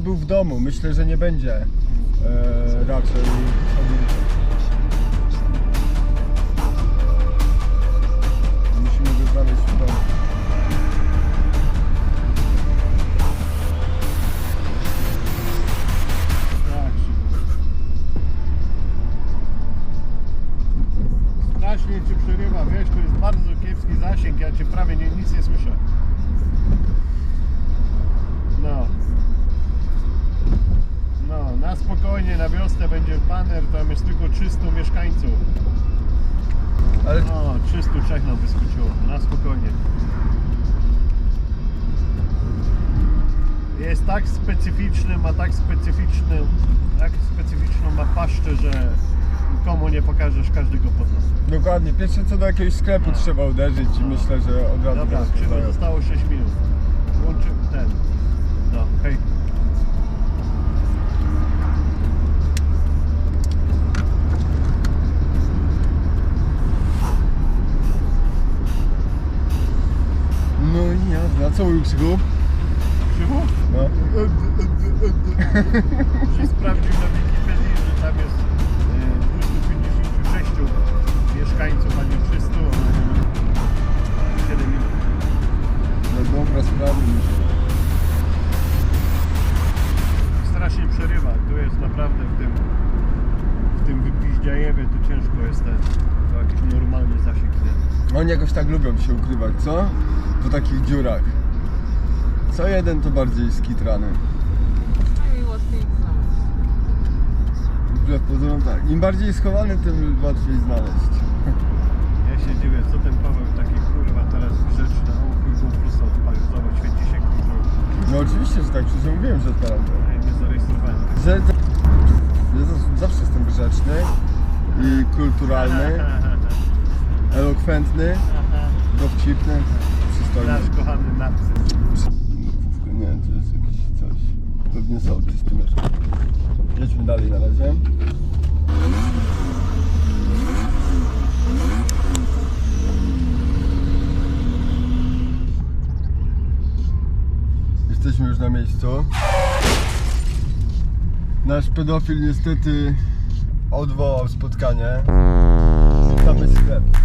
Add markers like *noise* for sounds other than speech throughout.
był w domu. Myślę, że nie będzie e, raczej chodził. Tak specyficzny, ma tak specyficzny, tak specyficzną ma paszczę, że nikomu nie pokażesz każdego nos. dokładnie, pierwsze co do jakiegoś sklepu trzeba uderzyć i myślę, że od razu Dobra, krzywo zostało 6 minut. Łączy ten. No, hej. No i na co mówił Krzyku? No. *laughs* Że sprawdził na Wikipedii, że tam jest e, 256 mieszkańców, a nie 300. a 7 minut. No dobra, sprawy. strasznie przerywa. Tu jest naprawdę w tym w tym wypiździajewie to ciężko jest ten to jakiś normalny zasięg. Nie? Oni jakoś tak lubią się ukrywać, co? Po takich dziurach. Co jeden to bardziej skitrany. Wbrew pozorom tak. Im bardziej schowany, tym łatwiej znaleźć. *laughs* Ja się dziwię, co ten Paweł taki kurwa teraz grzeczny, o chuj prosto odpalił, zobacz, świeci się kurwa. No oczywiście, że tak, przecież ja mówiłem, że odpalam to. Ja nie zarejestrowałem. Że. Ja zawsze jestem grzeczny i kulturalny, *laughs* elokwentny, dowcipny, przystojny. Nasz kochany narcyz. Nie, to jest jakiś coś. Pewnie są czysty mieszkanie. Jedźmy dalej na razie. Jesteśmy już na miejscu. Nasz pedofil niestety odwołał spotkanie. Tam jest sklep.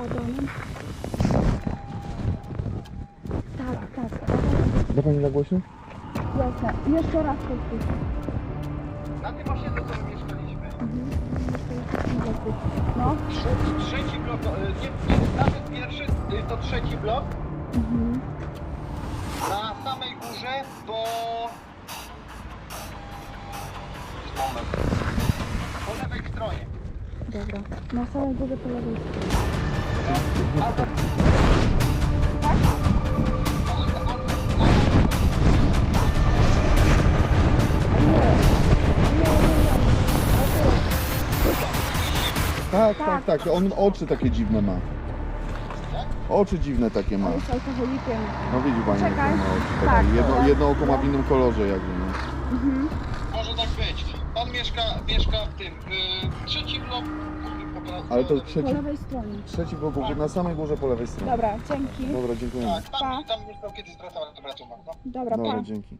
Adamem? Tak, tak. Da pani na głośno? Jasne. Jeszcze raz powtórz. Na tym osiedlu, co my mieszkaliśmy. No. Trze- Trzeci blok, e, nie, nie, nawet pierwszy, y, to trzeci blok. Mhm. Na samej górze, bo... Moment. Po lewej stronie. Dobra. Na samej górze po lewej stronie. Tak, tak, tak. On oczy takie dziwne ma. Oczy dziwne takie ma. On jest alkoholikiem. No widzi pani, jakie Czekaj. ma oczy. Tak, Takie. Jedno, jedno oko ma w innym kolorze jakby, no. Może tak być. On mieszka, mieszka w tym, y, trzeci blok, po operacji. Ale to Po trzeci, lewej stronie. trzeci był po- na samej górze po lewej stronie. Dobra, dzięki. Dobra, dziękuję. Tak, tam, tam mieszkał kiedyś wracał na temperaturę. No. Dobra, Dobra, pa. dzięki.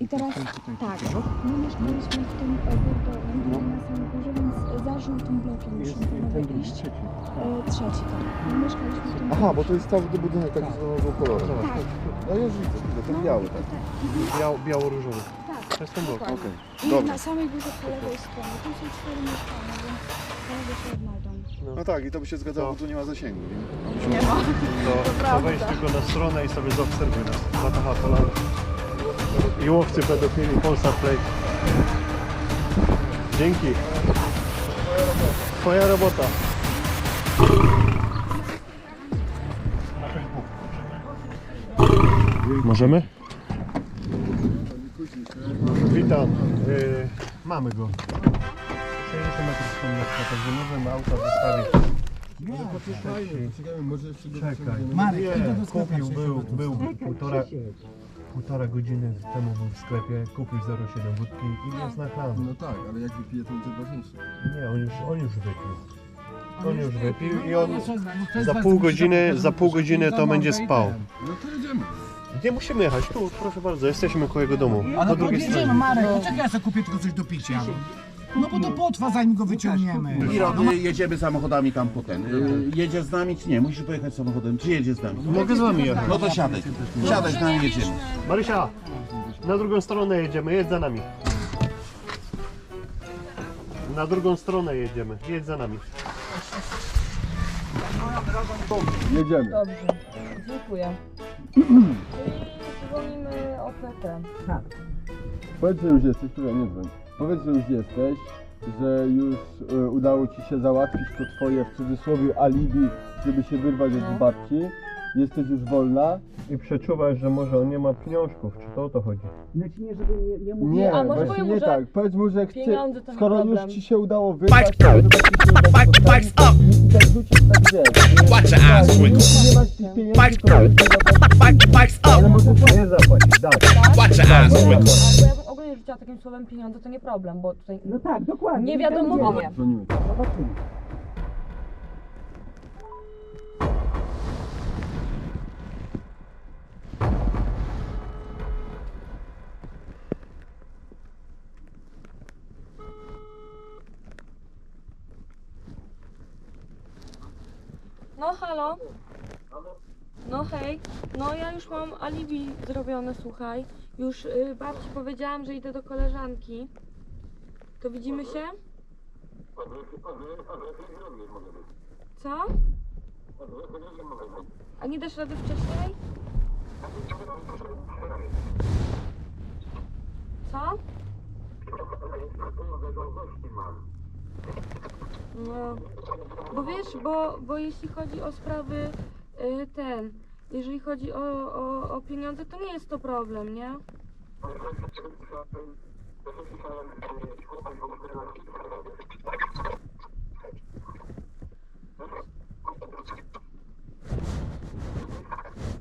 I teraz tak, my mieszkaliśmy w tym e, tutaj na samej górze, więc e, za żółtym blokiem musimy panowie iść. E, Trzeci, tak. My mieszkaliśmy w tym Aha, bo to jest cały ten budynek taki z nowego koloru. Tak, No już widzę, widzę, ten biały, tak? Biał, biało-różowy. tak. To jest ten blok. Okej, I dobra. na samej górze po lewej stronie, tu są cztery mieszkania, się odnajdą. No tak, i to by się zgadzało, bo tu nie ma zasięgu. nie? Nie ma. To, to wejdź tylko na stronę i sobie zaobserwuj nas. Bataha Polana. I łowcy pedofili Polsat Play. Dzięki. Twoja robota. Możemy? Witam. Yy, mamy go. 60 metrów miasta, także możemy auta zostawić. Czekajmy, może jeszcze do Czekaj. Marek, Nie, idę do sklepu, kupił, był, był półtora, półtora godziny temu był w sklepie, kupił 0,7 wódki i jest na klamę. No tak, ale jak wypije, to będzie ważniejsze. Nie, on już, on już wypił. On już wypił i on No, to jest za pół godziny, za pół godziny to będzie i spał. No to jedziemy. Nie musimy jechać, tu proszę bardzo, jesteśmy koło jego domu, Ale po drugiej podjedziemy, stronie. Marek, poczekaj, ja sobie kupię tylko coś do picia. No bo to potrwa, zanim go wyciągniemy. Miro, my jedziemy samochodami tam po ten. Y, Jedziesz z nami czy nie? Musisz pojechać samochodem. Czy jedziesz z nami? Mogę z wami jechać. No to siadaj. Siadaj z nami jedziemy. Marysia, na drugą stronę jedziemy, jedź za nami. Na drugą stronę jedziemy, jedź za nami. Jedziemy. Dobrze, dziękuję. Dzwonimy CT. Powiedz, że już jesteś, która nie dzwoń. Powiedz, że już jesteś, że już e, udało ci się załatwić to twoje w cudzysłowie alibi, żeby się wyrwać od babci. Jesteś już wolna. I przeczuwasz, że może on nie ma pieniążków, czy to o to chodzi? Lecz nie, żeby nie, nie mówić. Nie, a może właśnie powiem mu, nie że tak. Powiedz mu, że chcie, pieniądze to nie skoro już problem. ci się udało wyrwać, to żeby ci się udać spotkanie i tak rzucić tak wiesz. Watch your eyes twinkle. jeśli nie masz tych pieniędzy, Mike, to możesz nie zapłacić. Ale up. możesz nie zapłacić, daj. Watch your eyes twinkle. Albo ja bym ogólnie rzuciła takim słowem pieniądze, to nie problem, bo tutaj No tak, dokładnie. nie wiadomo komu. Dzwonimy. Zobaczymy. No halo? No hej, no ja już mam alibi zrobione, słuchaj. Już y, babci powiedziałam, że idę do koleżanki. To widzimy się? Co? A nie dasz rady wcześniej? Co? No, bo wiesz, bo, bo jeśli chodzi o sprawy y, ten, jeżeli chodzi o, o, o pieniądze, to nie jest to problem, nie?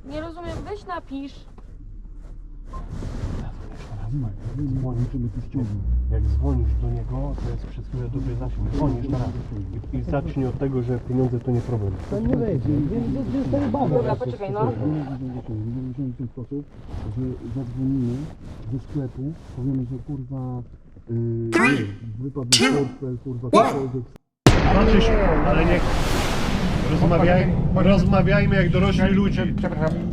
Nie rozumiem, weź napisz. Jak dzwonisz do niego, to jest przez chwilę dobry zasięg. Dzwonisz teraz i, i zacznij od tego, że pieniądze to nie problem. Dobra, poczekaj, no. w ten sposób, że zadzwonimy do sklepu, powiemy, że kurwa yy, wypadł portfel, kurwa, cokolwiek. Patrzysz, ale nie... Rozmawiaj, rozmawiajmy jak dorośli ludzie.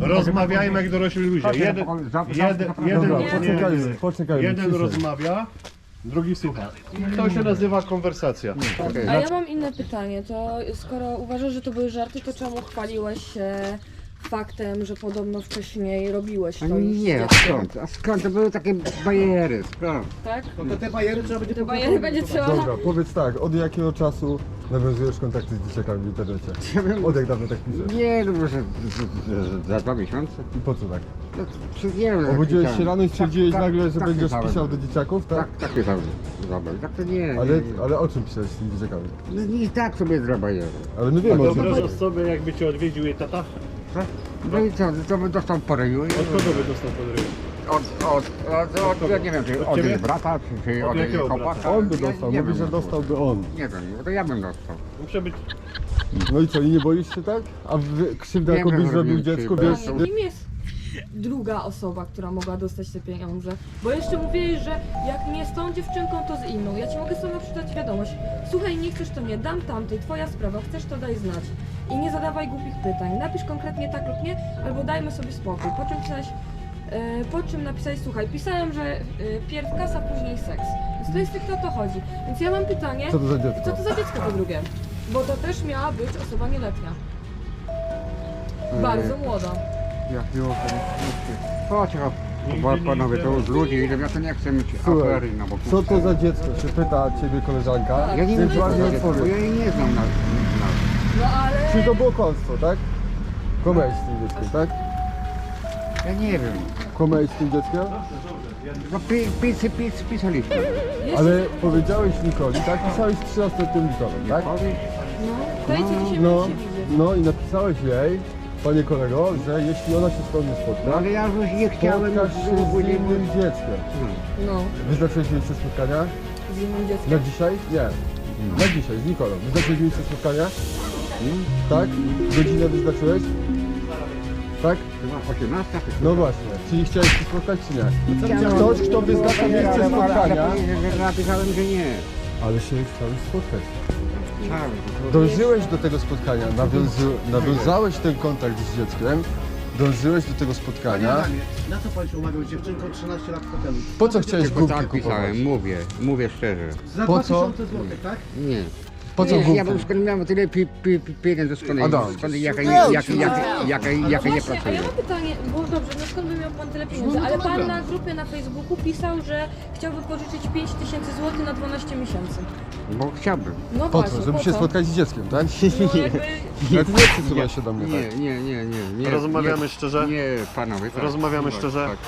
Rozmawiajmy jak dorośli ludzie. Jeden, jeden, jeden, poczekajmy, poczekajmy. jeden ciszej. rozmawia, drugi słucha. To się nazywa konwersacja. A ja mam inne pytanie, to skoro uważasz, że to były żarty, to czemu chwaliłeś się faktem, że podobno wcześniej robiłeś to już? z Nie, dzieckiem, skąd? A skąd? To były takie bajery, skąd? Tak? No to te bajery trzeba będzie To bajery będzie trzeba... Dobra, powiedz tak, od jakiego czasu nawiązujesz kontakty z dzieciakami w internecie? Od jak dawno tak piszesz? Nie, no może za dwa miesiące. I po co tak? No, przez nie wiem. Obudziłeś się rano i pisałem. stwierdziłeś Tak, nagle, tak, że tak będziesz pisał do dzieciaków, tak? Tak, tak pisałem. Dobra, tak to nie. Ale, nie, nie. ale o czym pisałeś z tymi dzieciakami? No i tak sobie dla bajery. Ale my A wiemy o czym wyobrażasz sobie, jakby cię odwiedził jej tata? No i co, to by dostał po ryju i... Od kogo by dostał pod ryj? od, od, od, od, ja nie wiem, czy od ciebie? jej brata, czy, czy Od od jej jakiego chłopaka. On by dostał, nie mówi, wiem, że dostałby on. Nie wiem, bo to ja bym dostał. Muszę być... No i co, i nie boisz się tak? A wy, krzywdę Wiem, jaką że byś zrobił zrobiłem dziecku, krzywdę. wiesz? Panie, kim jest druga osoba, która mogła dostać te pieniądze? Bo jeszcze mówiłeś, że jak nie z tą dziewczynką, to z inną. Ja ci mogę sobie przeczytać wiadomość. Słuchaj, nie chcesz to nie, dam tamtej, twoja sprawa, chcesz to daj znać. I nie zadawaj głupich pytań. Napisz konkretnie tak lub nie, albo dajmy sobie spokój. Po czym pisałeś, e, po czym napisałeś, słuchaj, pisałem, że e, pierw kasa, później seks. Więc to jest tylko o to chodzi. Więc ja mam pytanie, Co to za co dziecko? to za dziecko po drugie? Bo to też miała być osoba nieletnia. Bardzo młoda. Jak było to Chodź, bo panowie, to już ludzie idą, ja to nie chcę mieć Słuchaj, afery na boku. Co to za dziecko? Się pyta ciebie koleżanka. Ja nie Więc wiem, ładnie co to jest, bo odpowiedz. ja jej nie znam na, na, No ale... Czyli to było kłamstwo, tak? Kłamałeś z tym dzieckiem, tak? Ja nie wiem. Kłamałeś z tym dzieckiem? No pi, pis, pis, pisaliśmy. Ale powiedziałeś Nikoli, tak? Pisałeś 13-letnią Nikolą, tak? Powiedz, No, dzisiaj No, no. no i napisałeś jej, panie kolego, że jeśli ona się z tobą nie No spotka, ale ja już nie chciałem, spotkasz się z później... innym dzieckiem. No, Wyznaczyłeś miejsce spotkania? z innym dzieckiem. Na dzisiaj? Nie. Na dzisiaj, z Nikolą. Wyznaczyłeś miejsce spotkania? Tak? Godzinę wyznaczyłeś? Tak? Chyba 18 czy No właśnie. Czyli chciałeś się spotkać, czy nie? Chciałem. Ktoś, kto wyznacza miejsce Ale- ale- spotkania, ale- że Napisałem, że nie. ale się chciałeś spotkać. Dążyłeś do tego spotkania, nawiązy, nawiązałeś ten kontakt z dzieckiem, dążyłeś do tego spotkania. Na co pan się umawiał z dziewczynką 13 lat hotelu? Po co chciałeś Tylko gumki tak kupować? pisałem, mówię, mówię szczerze. Za Po 2000 zł, tak? Nie. Po co ja bym skąd miał tyle pi, pi, pi, pieniędzy, skąd, Adam. skąd jaka, Nie, jaka, oczywiście. jaka, jaka, jaka nie Właśnie, a pracuje. mam pytanie, bo dobrze, no skąd by miał pan tyle pieniędzy? Ale pan na grupie na Facebooku pisał, że chciałby pożyczyć 5 tysięcy złotych na 12 miesięcy. Bo chciałbym. No Po właśnie, co? Żeby po się co? spotkać z dzieckiem, tak? No jakby... *laughs* Ale ty nie się do mnie, Nie, tak? nie, nie, nie. nie Rozmawiamy nie, szczerze? Nie, panowie. Tak, Rozmawiamy szczerze? Tak.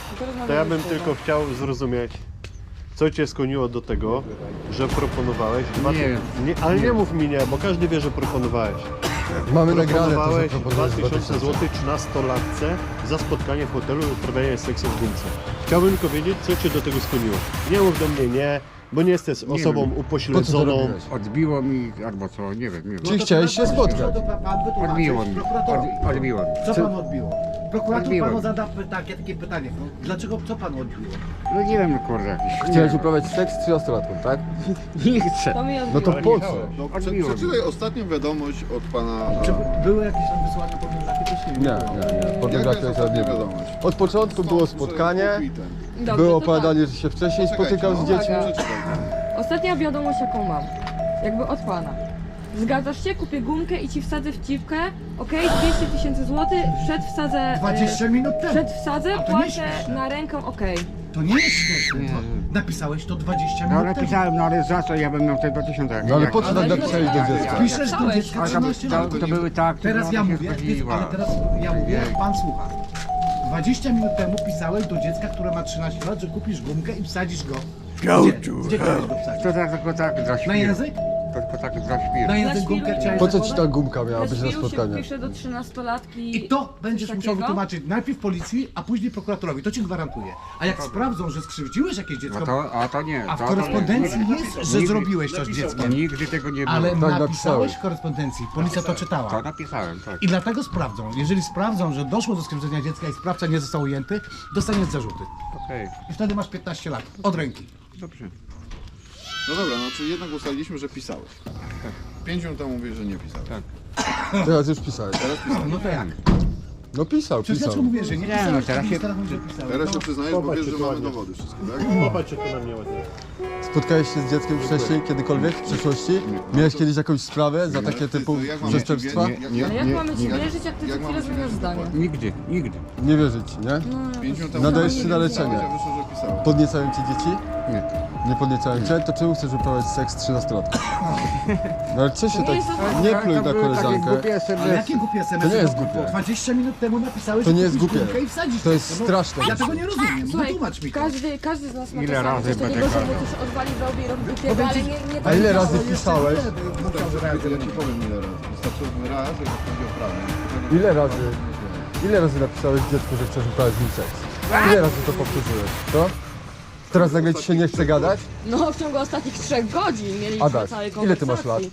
To ja bym tylko chciał zrozumieć, co cię skłoniło do tego, że proponowałeś dwa... Nie wiem. Nie, ale nie mów mi nie, bo każdy wie, że proponowałeś. Mamy nagrane to, że Proponowałeś proponujesz 2000 zł 13-latce za spotkanie w hotelu i uprawianie seksu w gumce. Chciałbym tylko wiedzieć, co cię do tego skłoniło. Nie mów do mnie nie, bo nie jesteś Nie osobą wiem. Upośledzoną. Odbiło mi, albo co, nie wiem, nie wiem. Czyli chciałeś się spotkać. Odbiło mi, od, odbiło mi. Co pan odbiło? Prokurator Odbiło. panu zada takie, takie pytanie. Dlaczego, co panu odbiło? No nie wiem, kurde, jakiś. Chciałeś uprawiać seks z 13-latką, tak? *laughs* Nie chcę. To mi No to po co? No, prze, Odbiło mi. przeczytaj ostatnią wiadomość od pana... Czy były jakieś tam wysłane? Też nie Nie, nie, nie. Jaka Pornografia jest ostatnia wiadomość? Od początku było spotkanie, Dobrze, było to tak. opowiadanie, że się wcześniej spotykał z dziećmi. Ostatnia wiadomość jaką mam, jakby od pana. Zgadzasz się? Kupię gumkę i ci wsadzę w ciwkę, okej? 200 tysięcy złotych, przed wsadzę... e, 20 minut temu. Przed wsadzę, A to nie płacę śmieszne. na rękę, okej. To nie jest śmieszne. Nie. To napisałeś to 20 No minut ale temu. pisałem, no ale za co ja bym miał te 2000? Jak- No ale po co tak napisałeś do to- dziecka? Piszesz do Napisałeś. dziecka Ale to, 13 lat. to, to były tak, Teraz że ja ona się mówię, zgodziła. ale teraz ja mówię, pan słucha. 20 minut temu pisałeś do dziecka, które ma 13 lat, że kupisz gumkę i wsadzisz go. Gdzie? Gdzie chciałeś go wsadzić? To tak, tylko tak za Na świr. język? Tak za Na świru gumkę nie. chciałeś Po co ci ta zakładać? gumka miała być na Zresztą się spotkanie? pisze do 13-latki. I to będziesz coś musiał takiego? wytłumaczyć najpierw policji, a później prokuratorowi. To ci gwarantuję. A jak sprawdzą, że skrzywdziłeś jakieś No dziecko, to, a to nie. a w to, korespondencji to nie. jest, że Nigdy- zrobiłeś to z dzieckiem. Nigdy tego nie było. Ale Tak napisałeś napisałeś. w korespondencji, policja to To czytała. napisałem, tak. I dlatego sprawdzą. Jeżeli sprawdzą, że doszło do skrzywdzenia dziecka i sprawca nie został ujęty, dostaniesz zarzuty. Okej, I wtedy masz 15 lat. Od ręki. dobrze. No dobra, no czyli jednak ustaliliśmy, że pisałeś. Pięć minut temu mówisz, że nie pisałeś. Teraz już pisałeś. No to jak? No pisał, Przecież pisał. dlaczego mówię, że nie Nie, pisałeś, no teraz się- teraz mówię, że pisałeś. Teraz No. się przyznajesz, bo wiesz, że mamy dowody wszystkie, tak? Popatrzcie tu na mnie ładnie. Spotkałeś się z dzieckiem wcześniej, kiedykolwiek w przeszłości? Miałeś kiedyś jakąś sprawę za takie typu to jak mam przestępstwa? ci- Nie, Ale jak nie, mamy ci nie. wierzyć, jak ty Jak co mamy chwilę ci zmieniasz wierzyć, zdanie? Nigdy, nigdy. Nie wierzyć ci, nie? No, Pięć minut temu Nadajesz się na leczenie. pisałeś, a wyszło, że pisałeś. Podniecają ci dzieci? Nie. Nie podniecają cię? To czemu chcesz uprawiać seks z 13-latką? No ale co się To tak... Nie pluj To na koleżankę. Ale jakie głupie SMS? To nie jest głupie. 20 minut temu napisałeś, To że nie jest kupisz głupie. gumkę i wsadzisz To jest. No, straszne. Ja tego nie rozumiem. Słuchaj, Wytłumacz mi to. każdy, każdy z nas ma Ile czasami razy coś takiego, że mu coś odwali w robi robi głupiego, ale nie, nie A ile tak razy pisałeś? Że ja ci powiem ile razy. Wystarczyłoby raz, jak chodzi o prawdę. Ile razy? Ile razy napisałeś dziecku, że chcesz uprawiać z nim seks? Ile razy to powtórzyłeś, co? Teraz nagle ci się nie chce gadać? No w ciągu ostatnich trzech godzin mieliśmy Adaś, całej ile ty masz lat? konwersacji.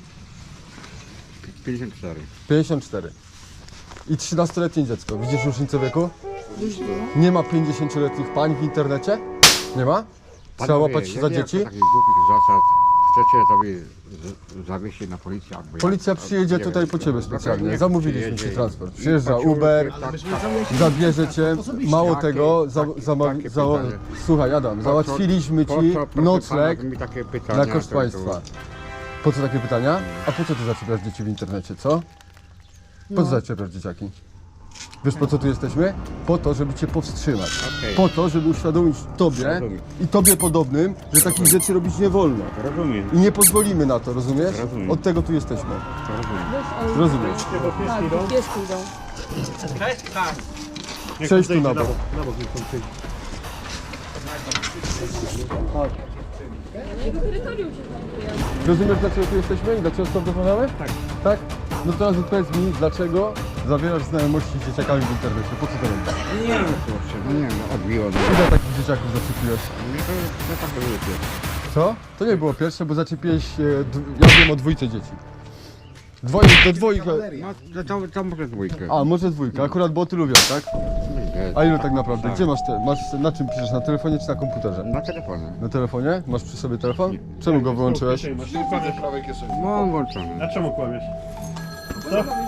54. 54. I 13-letnie dziecko. Widzisz różnicę wieku? Nie ma 50-letnich pań w internecie? Nie ma? Trzeba łapać się za dzieci? Takich głupich zasad. Chcecie sobie z- zawiesić na albo jak? Policja przyjedzie Nie tutaj wiem, po no, ciebie no, specjalnie. niech Zamówiliśmy przyjedzie ci i- transport. Przyjeżdża Uber, tak, zabierze cię. Mało Takie- tego, za, takie- zama, takie za, pytanie. słuchaj Adam, Po co- załatwiliśmy po ci proszę nocleg pana, mi takie pytania, dla koszt to- to- państwa. Po co takie pytania? A po co ty zaczepiasz dzieci w internecie, co? Po co No. zaczepiasz dzieciaki? Wiesz po co tu jesteśmy? Po to, żeby cię powstrzymać. Okej. Po to, żeby uświadomić tobie Rozumiem. i tobie podobnym, że takich rzeczy robić nie wolno. Rozumiem, I nie pozwolimy na to, rozumiesz? Rozumiem. Od tego tu jesteśmy. rozumiem. Rozumiesz? Tak, bo pieski idą. Przejdź tu na bok. Rozumiesz dlaczego tu jesteśmy i dlaczego stąd rozmawiamy? Tak. Tak? No teraz odpowiedz mi, dlaczego zawierasz znajomości z dzieciakami w internecie? Po co to robisz? Nie wiem, kurczę, no nie wiem, odbiło mnie. Ile takich dzieciaków zaczepiłeś? Nie, to, to tak były pierwsze. Co? To nie było pierwsze, bo zaczepiłeś, e, d- ja wiem o dwójce dzieci. Dwoje, do dwójka. No to, to, to może dwójkę. A, może dwójka, akurat boty lubią, tak? Nie, A ilu tak naprawdę? Gdzie masz te? Masz, na czym piszesz? Na telefonie czy na komputerze? Na telefonie. Na telefonie? Masz przy sobie telefon? Czemu go wyłączyłeś? Masz W prawej kieszeni. Mam włączony. A czemu kłamiesz?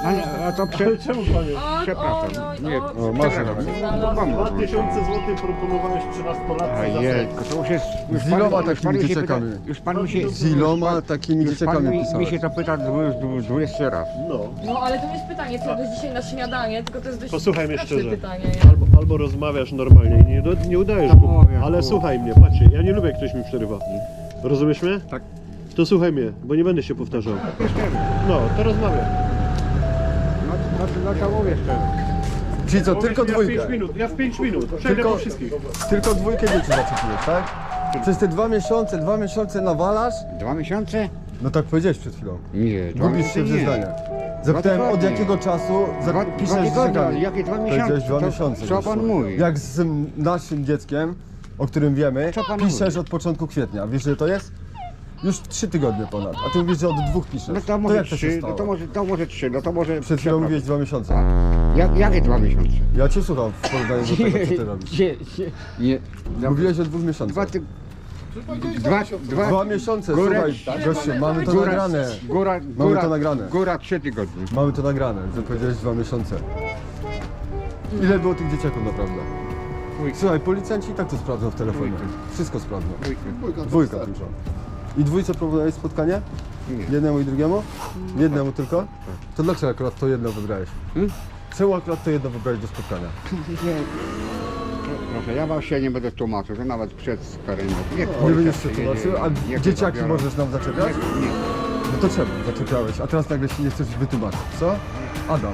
A, nie, a to prze, Ale czemu kłamiesz? przepraszam. Nie, O, masz rację. mam 2000 zł proponowałeś 13-latce A za to już jest... Już Z iloma pan- już takimi pan mi się dzieciakami? Pyta, już pan mi się... Z iloma takimi Już pan dzieciakami mi, mi pisałeś? się to pyta dwu- dwu- 20 raz. No, No ale to nie jest pytanie, co jadłeś dzisiaj na śniadanie, tylko to jest dość Posłuchaj mnie szczerze. pytanie. albo, albo rozmawiasz normalnie i nie, do- nie udajesz go. mówię, Ale słuchaj mnie, patrzcie, ja nie lubię jak ktoś mi przerywa. Rozumiesz mnie? Tak. To słuchaj mnie, bo nie będę się powtarzał. No, to rozmawiam. No to mówię szczerze. Czyli co, tylko Ja w dwójkę? 5 minut, ja w 5 minut. Przejdę Tylko- po wszystkich. Tylko dwójkę dzieci zaczepiłeś, tak? Przez te dwa miesiące, dwa miesiące nawalasz? Dwa miesiące? No tak powiedziałeś przed chwilą. Nie, dwa Gubisz się w nie. zeznaniach. Zapytałem od tygodnie. jakiego czasu za, Dwa, piszesz dwa z tygodnie, dzieciakami. jakie dwa Powiedziałeś miesiące? dwa miesiące. Co pan mówi? Jak z tym naszym dzieckiem, o którym wiemy, Co pan piszesz mówi? od początku kwietnia. Wiesz, że to jest? Już trzy tygodnie ponad. A ty mówisz, że od dwóch piszesz. No to może jak to się trzy, no stało? to może, to może trzy, no to może... Przed chwilą mówiłeś dwa miesiące. Jak, jakie dwa miesiące? Ja cię słucham w porównaniu do tego, co ty *laughs* robisz. Nie, nie, nie. Mówiłeś o dwóch miesiącach. Dwa, ty... dwa, dwa, Dwa miesiące, słuchaj, gościu, mamy to Góra- nagrane. Góra, Mamy góra, to nagrane. góra trzy tygodnie. Mamy to nagrane, że powiedziałeś dwa miesiące. Ile było tych dzieciaków naprawdę? Dwójka. Słuchaj, policjanci i tak to sprawdzą w telefonie. Wszystko sprawdzą. Dwójka, Dwójka tylko. I dwójce proponowałeś spotkanie? Nie. Jednemu i drugiemu? Jednemu tylko? To dlaczego akurat to jedno wybrałeś? Hmm? Czemu akurat to jedno wybrałeś do spotkania? Nie. Proszę, ja wam się nie będę tłumaczył, że nawet przed. Niech Nie będziesz się tłumaczył, a dzieciaki możesz nam zaczepiać? Nie, nie. No to czemu zaczepiałeś? A teraz nagle się nie chcesz wytłumaczyć, co? Adam,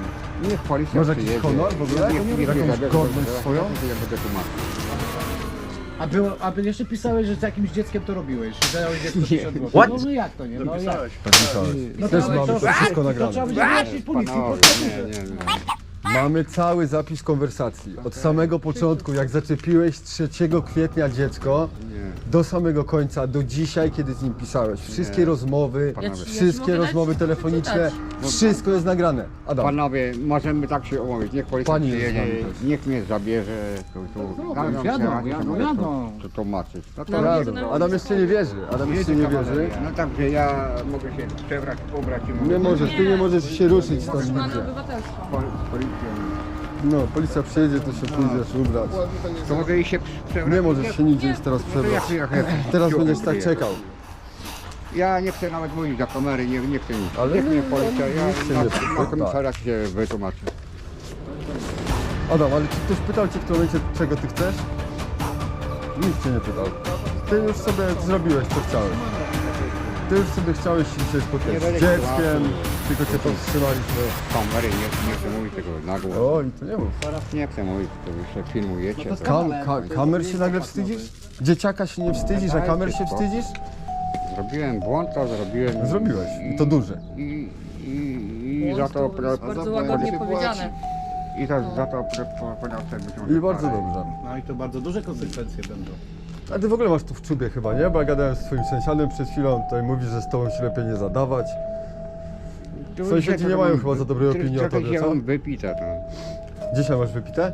Niech policja Masz jakiś przyjedzie. honor w ogóle? Niech, niech, niech Jakąś mnie zabierze, godność ja- swoją? Ja będę tłumaczył. A, było, a jeszcze pisałeś, że z jakimś dzieckiem to robiłeś, że dałeś dziecko *laughs* 50 zł. What? No, no jak to nie? No, jak? Napisałeś. tak myślałeś. No Też to- mamy to- to wszystko To trzeba będzie wyjaśnić policji. Po prostu. nie, nie. Mamy cały zapis konwersacji. Od samego początku, jak zaczepiłeś 3 kwietnia dziecko, do samego końca, do dzisiaj, kiedy z nim pisałeś. Wszystkie rozmowy, Ja ci- ja ci wszystkie mogę rozmowy dać telefoniczne, przeczytać. wszystko jest nagrane. Adam, Panowie, możemy tak się umówić. Niech policja Pani jest z przyjedzie, nami też. niech mnie zabierze. Tu, tu, jadą, się jadą, tu tłumaczyć. No to No, Adam, no, Adam jeszcze nie wierzy. Adam jeszcze nie wierzy. No także ja mogę się przebrać, ubrać i mogę Nie możesz, ty nie możesz się ruszyć stąd Mamy nigdzie. obywatelstwo. po, z policją. No, policja przyjedzie, to się pójdziesz ubrać. To mogę i się przebrać. Nie możesz się nigdzie iść teraz przebrać. jak, jak, jak, Teraz będziesz tak czekał. Ja nie chcę nawet mówić do kamery, nie, nie chcę nic. Ale Niech mnie nie, policja, ja nie chcę na, nie- na komisariat się wytłumaczę. Adam, ale czy ktoś pytał cię w tym momencie, czego ty chcesz? Nikt cię nie pytał. Ty już sobie zrobiłeś, co chciałeś. Ty już sobie chciałeś się dzisiaj spotkać z dzieckiem, tylko cię powstrzymaliśmy. Kamery, nie, nie chcę mówić tego na głos. O, i to nie mów. Nie chcę mówić, to jeszcze filmujecie. To Kam, ka, kamer się nagle wstydzisz? Dzieciaka się nie wstydzisz, a kamer się wstydzisz? Zrobiłem błąd, to zrobiłem. Zrobiłeś, i to duży. I, i, i za to... pro- Bardzo łagodnie powiedziane. I za, za to poniosę I bardzo dobrze. No i to bardzo duże konsekwencje będą. A ty w ogóle masz to w czubie chyba, nie? Bo ja gadałem z twoim sąsiadem przed chwilą, tutaj mówi, że z tobą się lepiej nie zadawać. Sąsiedzi nie mają chyba za dobrej opinii o tobie, co? Wypite to. Dzisiaj masz wypite?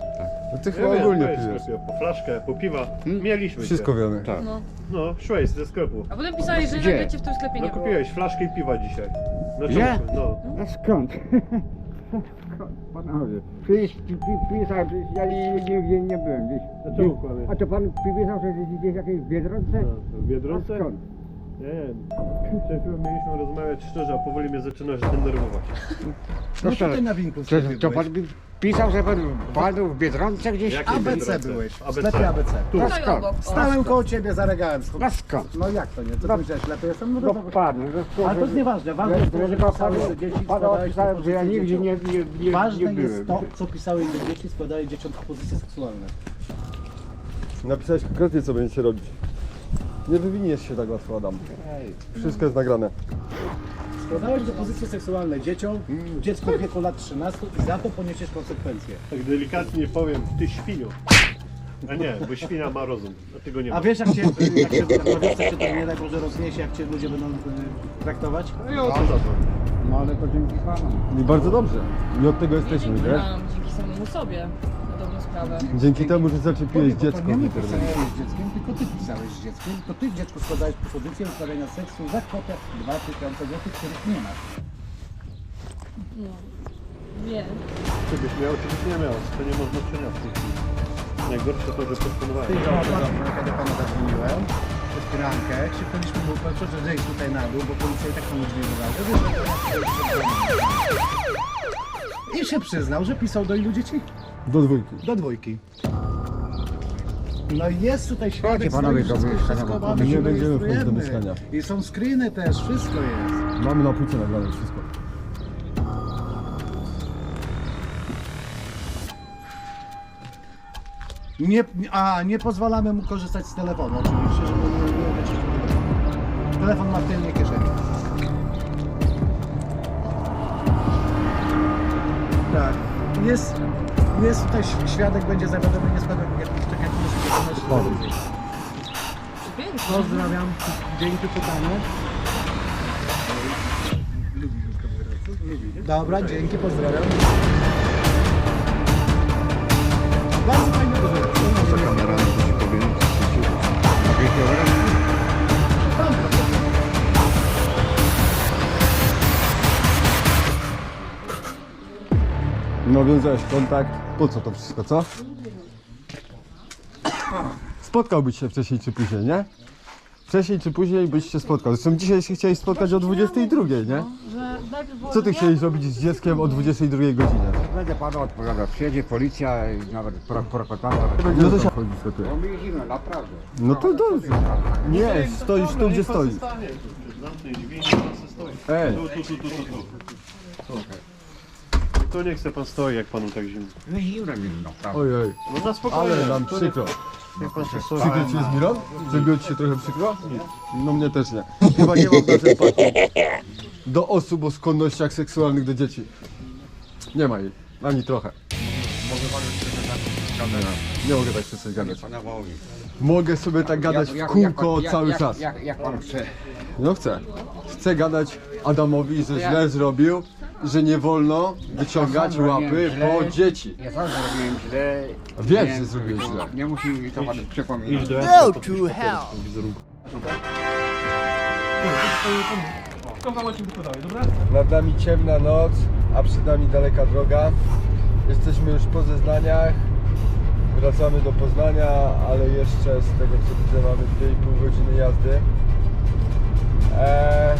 No ty Ja chyba ogólnie pijesz. Po flaszkę, po piwa. Mieliśmy Wszystko cię. wiemy. Tak. No. No, szłeś ze sklepu. A potem pisali, że Gdzie? nagle cię w tym sklepie No nie było. kupiłeś flaszkę i piwa dzisiaj. No czemu? No. No skąd? *laughs* Panowie, przecież pi- pi- pisałem, przecież ja nie- nigdzie nie byłem gdzieś. A to pan pisał, że gdzieś- gdzieś jakieś Biedronce? No, w Biedronce? A skąd? Nie. Przed chwilą mieliśmy rozmawiać szczerze, a powoli mnie zaczynasz denerwować. No to- tutaj na winku To, sklepie to byłeś. pan mi pisał, że pan padł w Biedronce gdzieś? ABC Biedronce? byłeś, w ABC. sklepie ABC. Tu. No skąd? obok. O. Stałem koło ciebie, zaregałem. No skąd? No jak to nie? Co No- ty myślałeś, lepiej jestem? No No dobra. pan, no to Ale to jest nieważne, ważne jest to, że do dzieci, pan składałeś opisałem, że ja propozycje nigdzie nie, dzieciom. nie, nie, Ważne jest to, co pisałeś do dzieci, składałeś dzieciom propozycje seksualne. Napisałeś konkretnie, co będziecie robić. Nie wywiniesz się tak łatwo, Adam. Wszystko jest nagrane. Składałeś propozycje seksualne dzieciom, dziecko w wieku lat 13 i za to poniesiesz konsekwencje. Tak delikatnie powiem, ty świnio. A nie, bo świnia ma rozum, a ty go nie ma. A wiesz jak cię, jak się na wiosce się to nie daj Boże rozniesie, jak cię ludzie będą y, traktować? No i o co za to? No ale to dzięki panu. I bardzo dobrze. I od tego jesteśmy, Dzięki wiesz? nam, dzięki samemu sobie. Sprawę. Dzięki temu, że zaczepiłeś dziecko to nie w internecie. pisałeś z dzieckiem, tylko ty pisałeś z dzieckiem, to ty dziecku składałeś propozycję uprawiania seksu za kwotę 2000 zł, których nie masz. No. Nie. Czy byś miał, czy byś nie miał, to nie tej chwili. Najgorsze to, że postępowałem. Ty no, kiedy pana zadzwoniłem, przez pirankę, krzyknęliśmy mu, proszę, że zejdź tutaj na dół, bo policja i tak tam drzwi wyważy. I się przyznał, że pisał do ilu dzieci? Do dwójki. Do dwójki. No i jest tutaj świadek, Chodźcie, panowie, stoi, wszystko, wszystko mamy, nie się będziemy wchodzić do mieszkania. I są screeny też, wszystko jest. Mamy na płycie nagrane wszystko. Nie, a, nie pozwalamy mu korzystać z telefonu, oczywiście, żeby nie, wyczyścił telefonu. Telefon ma w tylnej kieszeni. Tak. Jest, jest tutaj świadek, będzie zawiadomiony, nie składał jakichś czekaj, muszę Pięknie. Pozdrawiam, dzięki pytaniu. Dobra, dzięki, pozdrawiam. Bardzo fajnie Ta kamera musi powiedzieć, Nawiązałeś kontakt. Po co to wszystko, co? Spotkałbyś się wcześniej czy później, nie? Wcześniej czy później byś się spotkał. Zresztą dzisiaj się chciałeś spotkać o 22, nie? Co ty dwie- chciałeś robić z dzieckiem o 22 godzinie? Będę panu odpowiadał. Przyjedzie policja i nawet pro- prokurator. No to się chodzi sklepie. Bo my jeździmy, naprawdę. No to dobrze. Nie, stoisz tu, gdzie stoisz. Ej. Tu, tu, tu, tu, tu, tu. Tu niech se pan stoi, jak panu tak zimno. No zimno mi, naprawdę. Ojej, No na spokojnie. ale nam tu przykro. Niech, niech pan se stoi. Przykro ci jest Miron? Zrobiło ci się trochę przykro? No mnie też nie. Chyba nie mam też empatii do osób o skłonnościach seksualnych do dzieci. Nie ma jej. Ani trochę. Nie mogę tak przestać gadać. Wołowi. Mogę sobie tak gadać w kółko cały czas. Jak, jak pan chce. No chcę. Chcę gadać Adamowi, że źle zrobił, że nie wolno wyciągać łapy po dzieci. Ja sam zrobiłem źle. Wiem, Nie- że zrobiłeś źle. Nie musi mi to pan przypominać. Go to hell! Nad nami ciemna noc, a przed nami daleka droga. Jesteśmy już po zeznaniach. Wracamy do Poznania, ale jeszcze z tego co widzę mamy 2,5 godziny jazdy. Eee,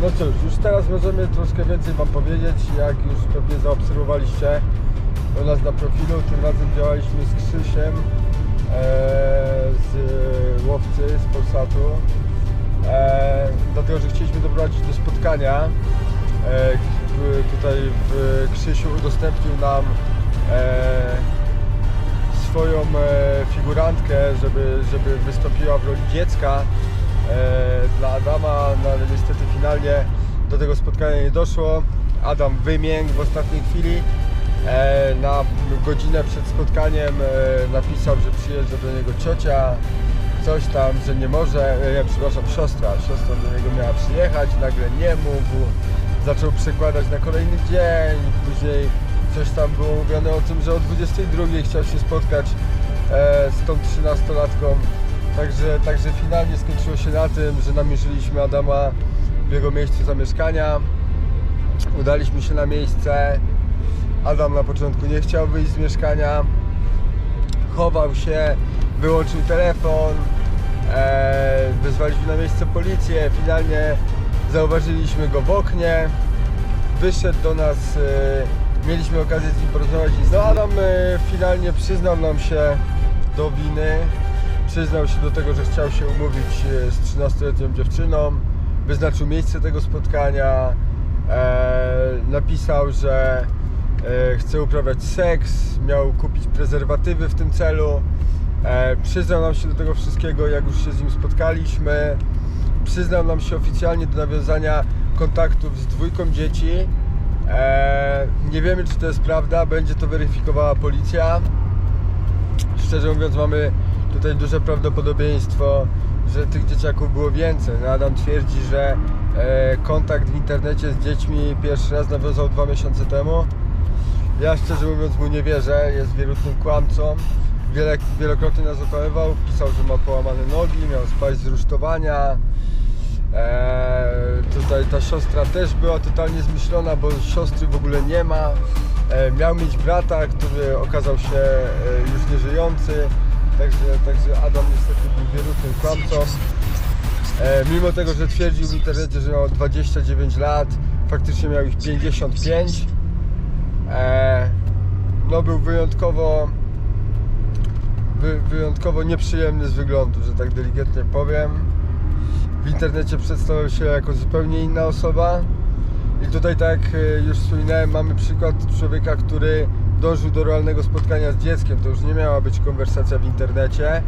no cóż, już teraz możemy troszkę więcej Wam powiedzieć, jak już pewnie zaobserwowaliście u nas na profilu. Tym razem działaliśmy z Krzysiem eee, z Łowcy, z Polsatu. E, dlatego, że chcieliśmy doprowadzić do spotkania. E, tutaj w Krzysiu udostępnił nam e, swoją e, figurantkę, żeby, żeby wystąpiła w roli dziecka e, dla Adama, no ale niestety finalnie do tego spotkania nie doszło. Adam wymiękł w ostatniej chwili. E, na godzinę przed spotkaniem e, napisał, że przyjeżdża do niego ciocia, coś tam, że nie może, e, nie, przepraszam, siostra, siostra do niego miała przyjechać, nagle nie mógł, zaczął przekładać na kolejny dzień, później coś tam było mówione o tym, że o 22 chciał się spotkać e, z tą 13-latką, także, także finalnie skończyło się na tym, że namierzyliśmy Adama w jego miejscu zamieszkania, udaliśmy się na miejsce, Adam na początku nie chciał wyjść z mieszkania, chował się, wyłączył telefon, e, wezwaliśmy na miejsce policję, finalnie zauważyliśmy go w oknie, wyszedł do nas, e, mieliśmy okazję z nim porozmawiać. No Adam e, finalnie przyznał nam się do winy, przyznał się do tego, że chciał się umówić e, z 13-letnią dziewczyną, wyznaczył miejsce tego spotkania, e, napisał, że e, chce uprawiać seks, miał kupić prezerwatywy w tym celu. Przyznał nam się do tego wszystkiego, jak już się z nim spotkaliśmy. Przyznał nam się oficjalnie do nawiązania kontaktów z dwójką dzieci. Nie wiemy, czy to jest prawda, będzie to weryfikowała policja. Szczerze mówiąc, mamy tutaj duże prawdopodobieństwo, że tych dzieciaków było więcej. No, Adam twierdzi, że e, kontakt w internecie z dziećmi pierwszy raz nawiązał dwa miesiące temu. Ja szczerze mówiąc mu nie wierzę, jest wierutnym kłamcą. Wiele, wielokrotnie nas okłamywał, pisał, że ma połamane nogi, miał spaść z rusztowania. Eee, tutaj ta siostra też była totalnie zmyślona, bo siostry w ogóle nie ma. E, miał mieć brata, który okazał się e, już nieżyjący. Także, także Adam niestety był wierutnym kłamcą. E, mimo tego, że twierdził w internecie, że miał 29 lat, faktycznie miał ich 55. E, no był wyjątkowo wy, wyjątkowo nieprzyjemny z wyglądu, że tak delikatnie powiem. W internecie przedstawiał się jako zupełnie inna osoba. I tutaj tak jak e, już wspominałem, mamy przykład człowieka, który dążył do realnego spotkania z dzieckiem. To już nie miała być konwersacja w internecie.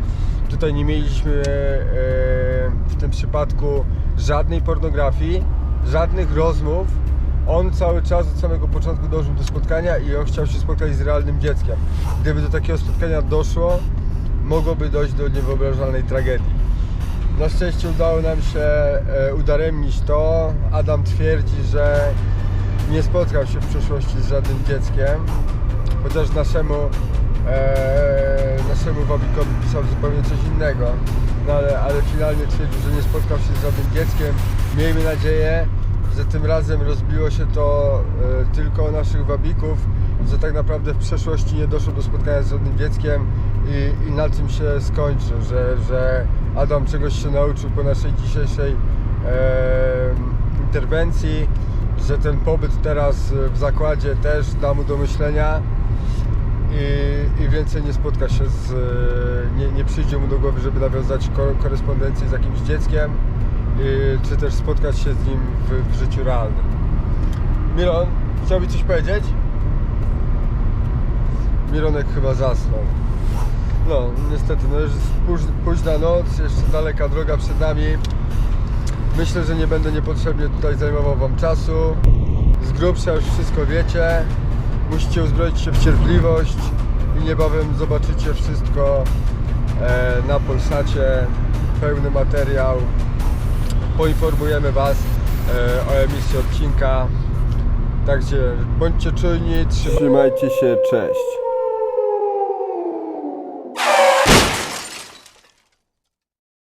Tutaj nie mieliśmy e, w tym przypadku żadnej pornografii, żadnych rozmów. On cały czas od samego początku dążył do spotkania i on chciał się spotkać z realnym dzieckiem. Gdyby do takiego spotkania doszło, mogłoby dojść do niewyobrażalnej tragedii. Na szczęście udało nam się e, udaremnić to. Adam twierdzi, że nie spotkał się w przeszłości z żadnym dzieckiem, chociaż naszemu, e, naszemu wabikowi pisał zupełnie coś innego. No ale, ale finalnie twierdził, że nie spotkał się z żadnym dzieckiem. Miejmy nadzieję, że tym razem rozbiło się to e, tylko o naszych wabików, że tak naprawdę w przeszłości nie doszło do spotkania z żadnym dzieckiem i, i na tym się skończy, że, że Adam czegoś się nauczył po naszej dzisiejszej e, interwencji, że ten pobyt teraz w zakładzie też da mu do myślenia i, i więcej nie spotka się z, nie, nie przyjdzie mu do głowy, żeby nawiązać ko- korespondencję z jakimś dzieckiem, i, czy też spotkać się z nim w, w życiu realnym. Miron, chciałbyś coś powiedzieć? Mironek chyba zasnął. No, niestety, no już późna noc, jeszcze daleka droga przed nami. Myślę, że nie będę niepotrzebnie tutaj zajmował Wam czasu. Z grubsza już wszystko wiecie. Musicie uzbroić się w cierpliwość i niebawem zobaczycie wszystko e, na Polsacie. Pełny materiał. Poinformujemy Was e, o emisji odcinka. Także bądźcie czujni, trzymajcie się, cześć.